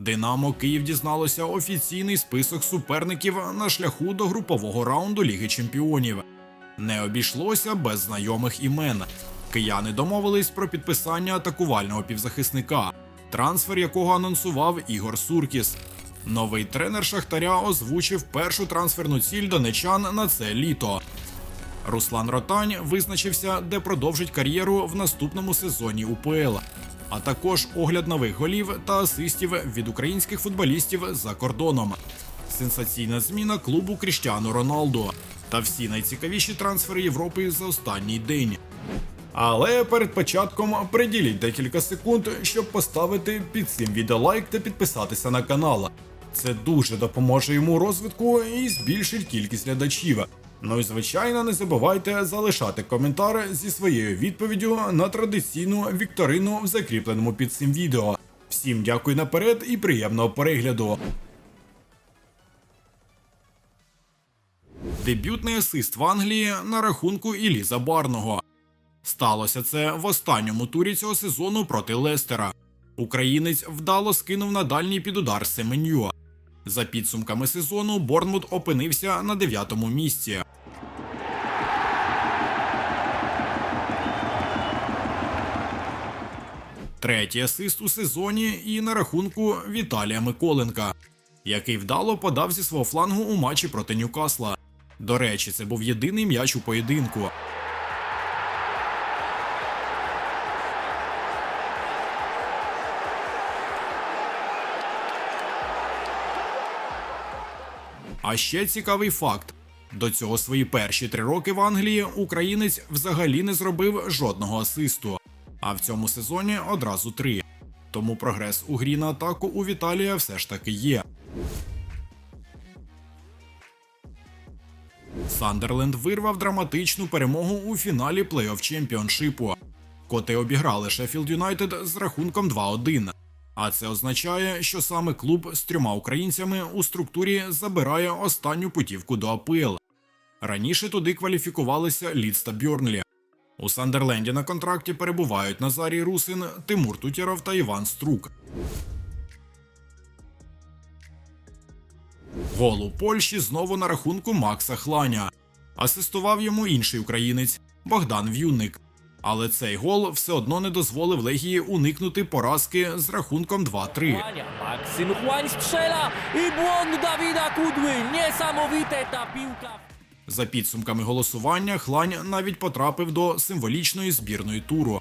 Динамо Київ дізналося офіційний список суперників на шляху до групового раунду Ліги Чемпіонів. Не обійшлося без знайомих імен. Кияни домовились про підписання атакувального півзахисника, трансфер якого анонсував Ігор Суркіс. Новий тренер Шахтаря озвучив першу трансферну ціль донечан на це літо. Руслан Ротань визначився, де продовжить кар'єру в наступному сезоні УПЛ, а також огляд нових голів та асистів від українських футболістів за кордоном. Сенсаційна зміна клубу Кріштіану Роналду та всі найцікавіші трансфери Європи за останній день. Але перед початком приділіть декілька секунд, щоб поставити під цим відео лайк та підписатися на канал. Це дуже допоможе йому розвитку і збільшить кількість глядачів. Ну і звичайно, не забувайте залишати коментар зі своєю відповіддю на традиційну вікторину в закріпленому під цим відео. Всім дякую наперед і приємного перегляду. Дебютний асист в Англії на рахунку Іллі Забарного. Сталося це в останньому турі цього сезону проти Лестера. Українець вдало скинув на дальній під удар Семеню. За підсумками сезону Борнмут опинився на дев'ятому місці. Третій асист у сезоні і на рахунку Віталія Миколенка, який вдало подав зі свого флангу у матчі проти Ньюкасла. До речі, це був єдиний м'яч у поєдинку. А ще цікавий факт: до цього свої перші три роки в Англії українець взагалі не зробив жодного асисту, а в цьому сезоні одразу три. Тому прогрес у грі на атаку у Віталія все ж таки є. Сандерленд вирвав драматичну перемогу у фіналі плей-офф чемпіоншипу. Коти обіграли Шеффілд Юнайтед з рахунком 2-1. А це означає, що саме клуб з трьома українцями у структурі забирає останню путівку до АПЛ. Раніше туди кваліфікувалися Лідс та Бьорнлі. У Сандерленді на контракті перебувають Назарій Русин, Тимур Тутєров та Іван Струк. Гол у Польщі знову на рахунку Макса Хланя. Асистував йому інший українець Богдан В'юнник. Але цей гол все одно не дозволив Легії уникнути поразки з рахунком 2-3. Chłania. Maksym Chłań strzela i błąd Dawida Kudły. Niesamowite ta piłka. За підсумками голосування, Хлань навіть потрапив до символічної збірної туру.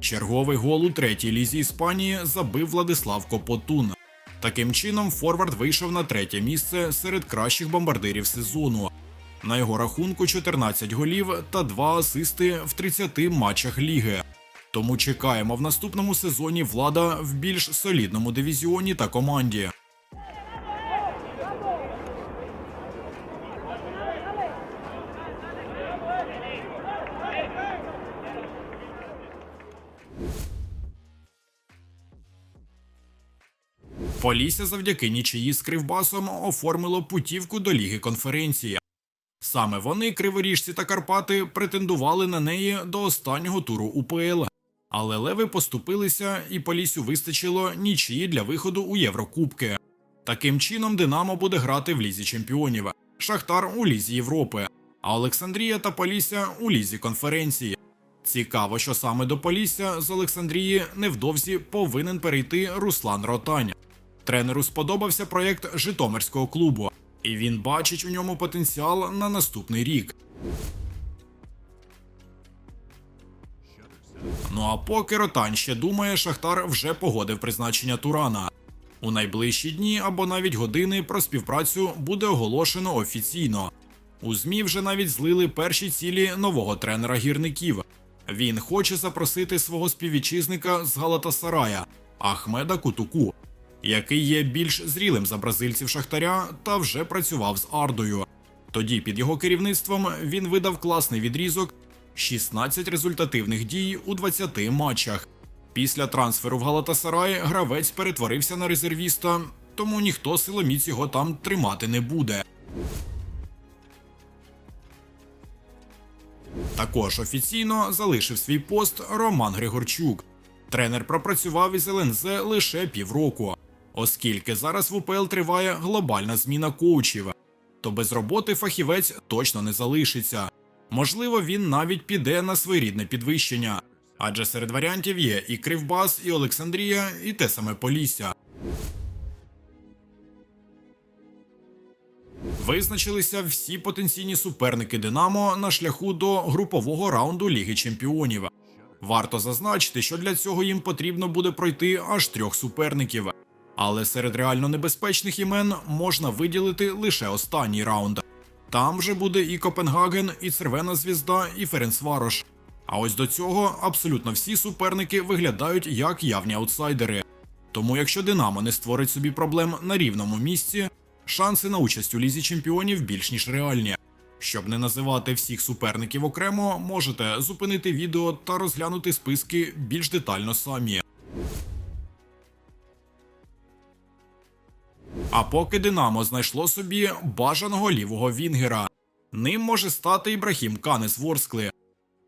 Черговий гол у третій лізі Іспанії забив Владислав Копотун. Таким чином, Форвард вийшов на третє місце серед кращих бомбардирів сезону. На його рахунку 14 голів та 2 асисти в 30 матчах ліги. Тому чекаємо в наступному сезоні влада в більш солідному дивізіоні та команді. Полісся завдяки нічиї з Кривбасом оформило путівку до Ліги конференції. Саме вони, Криворіжці та Карпати, претендували на неї до останнього туру УПЛ. Але леви поступилися, і Полісю вистачило нічиї для виходу у Єврокубки. Таким чином, Динамо буде грати в Лізі Чемпіонів, Шахтар у Лізі Європи, а Олександрія та Полісся у Лізі конференції. Цікаво, що саме до Полісся з Олександрії невдовзі повинен перейти Руслан Ротань. Тренеру сподобався проєкт Житомирського клубу, і він бачить у ньому потенціал на наступний рік. Ну а поки Ротань ще думає, Шахтар вже погодив призначення Турана. У найближчі дні або навіть години про співпрацю буде оголошено офіційно. У ЗМІ вже навіть злили перші цілі нового тренера гірників. Він хоче запросити свого співвітчизника з Галатасарая Ахмеда Кутуку, який є більш зрілим за бразильців Шахтаря та вже працював з Ардою. Тоді під його керівництвом він видав класний відрізок 16 результативних дій у 20 матчах. Після трансферу в Галатасарай гравець перетворився на резервіста, тому ніхто силоміць його там тримати не буде. Також офіційно залишив свій пост Роман Григорчук. Тренер пропрацював із ЛНЗ лише півроку. Оскільки зараз в УПЛ триває глобальна зміна коучів, то без роботи фахівець точно не залишиться. Можливо, він навіть піде на своєрідне підвищення, адже серед варіантів є і Кривбас, і Олександрія, і те саме Полісся. Визначилися всі потенційні суперники Динамо на шляху до групового раунду Ліги Чемпіонів. Варто зазначити, що для цього їм потрібно буде пройти аж трьох суперників. Але серед реально небезпечних імен можна виділити лише останній раунд. Там вже буде і Копенгаген, і Червена Звізда, і Ференцварош. А ось до цього абсолютно всі суперники виглядають як явні аутсайдери. Тому якщо Динамо не створить собі проблем на рівному місці, шанси на участь у лізі чемпіонів більш ніж реальні. Щоб не називати всіх суперників окремо, можете зупинити відео та розглянути списки більш детально самі. А поки Динамо знайшло собі бажаного лівого Вінгера. Ним може стати Ібрахім Канес Ворскли.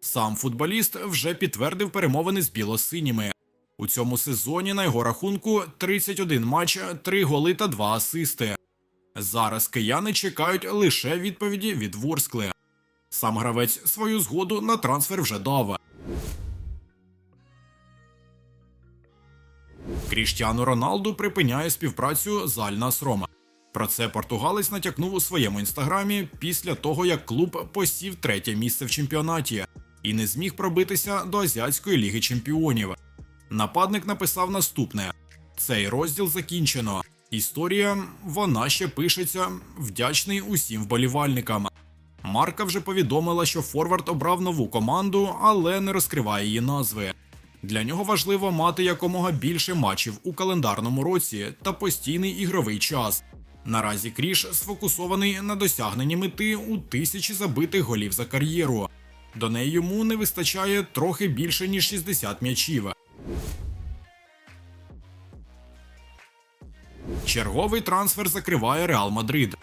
Сам футболіст вже підтвердив перемовини з білосиніми. У цьому сезоні на його рахунку 31 матч, 3 голи та 2 асисти. Зараз кияни чекають лише відповіді від Ворскли. Сам гравець свою згоду на трансфер вже дав. Кріштіану Роналду припиняє співпрацю з Аль Насром. Про це португалець натякнув у своєму інстаграмі після того, як клуб посів третє місце в чемпіонаті і не зміг пробитися до Азіатської ліги чемпіонів. Нападник написав наступне: цей розділ закінчено. Історія вона ще пишеться. Вдячний усім вболівальникам. Марка вже повідомила, що Форвард обрав нову команду, але не розкриває її назви. Для нього важливо мати якомога більше матчів у календарному році та постійний ігровий час. Наразі Кріш сфокусований на досягненні мети у тисячі забитих голів за кар'єру. До неї йому не вистачає трохи більше ніж 60 м'ячів. Черговий трансфер закриває Реал Мадрид.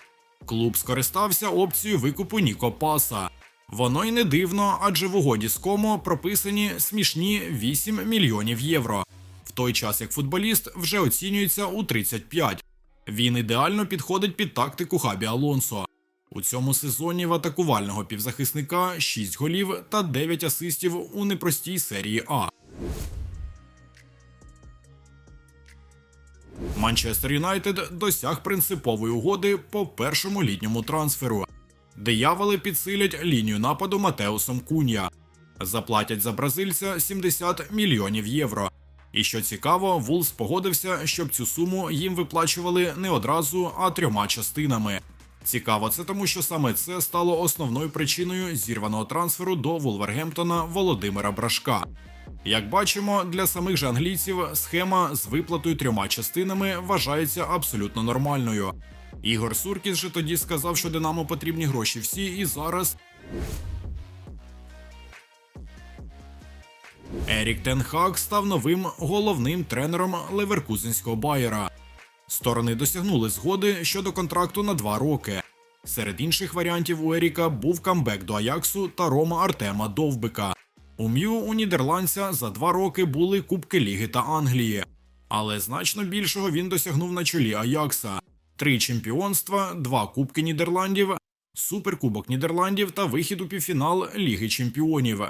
Клуб скористався опцією викупу Ніко Паса. Воно й не дивно, адже в угоді з Комо прописані смішні 8 мільйонів євро. В той час як футболіст вже оцінюється у 35. Він ідеально підходить під тактику Хабі Алонсо. У цьому сезоні в атакувального півзахисника 6 голів та 9 асистів у непростій серії А. Манчестер Юнайтед досяг принципової угоди по першому літньому трансферу. Дияволи підсилять лінію нападу Матеусом Кунья. Заплатять за бразильця 70 мільйонів євро. І що цікаво, Вулс погодився, щоб цю суму їм виплачували не одразу, а трьома частинами. Цікаво, це тому, що саме це стало основною причиною зірваного трансферу до Вулвергемптона Володимира Брашка. Як бачимо, для самих же англійців схема з виплатою трьома частинами вважається абсолютно нормальною. Ігор Суркіс же тоді сказав, що Динамо потрібні гроші всі, і зараз. Ерік Тенхак став новим головним тренером Леверкузенського Байера. Сторони досягнули згоди щодо контракту на два роки. Серед інших варіантів у Еріка був камбек до Аяксу та Рома Артема Довбика. У М'ю у нідерландця за два роки були Кубки Ліги та Англії, але значно більшого він досягнув на чолі Аякса: три чемпіонства, два Кубки Нідерландів, Суперкубок Нідерландів та вихід у півфінал Ліги Чемпіонів.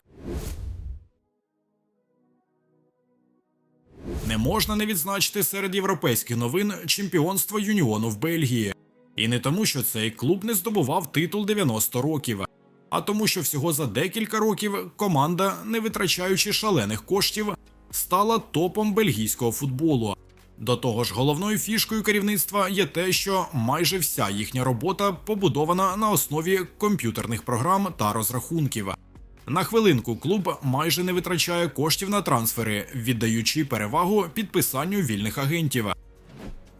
Не можна не відзначити серед європейських новин чемпіонство юніону в Бельгії. І не тому, що цей клуб не здобував титул 90 років, а тому, що всього за декілька років команда, не витрачаючи шалених коштів, стала топом бельгійського футболу. До того ж, головною фішкою керівництва є те, що майже вся їхня робота побудована на основі комп'ютерних програм та розрахунків. На хвилинку клуб майже не витрачає коштів на трансфери, віддаючи перевагу підписанню вільних агентів.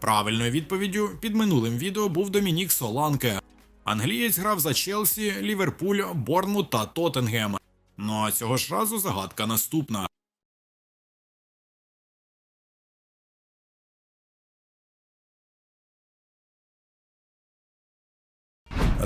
Правильною відповіддю під минулим відео був Домінік Соланке. Англієць грав за Челсі, Ліверпуль, Борнмут та Тоттенгем. Ну а цього ж разу загадка наступна.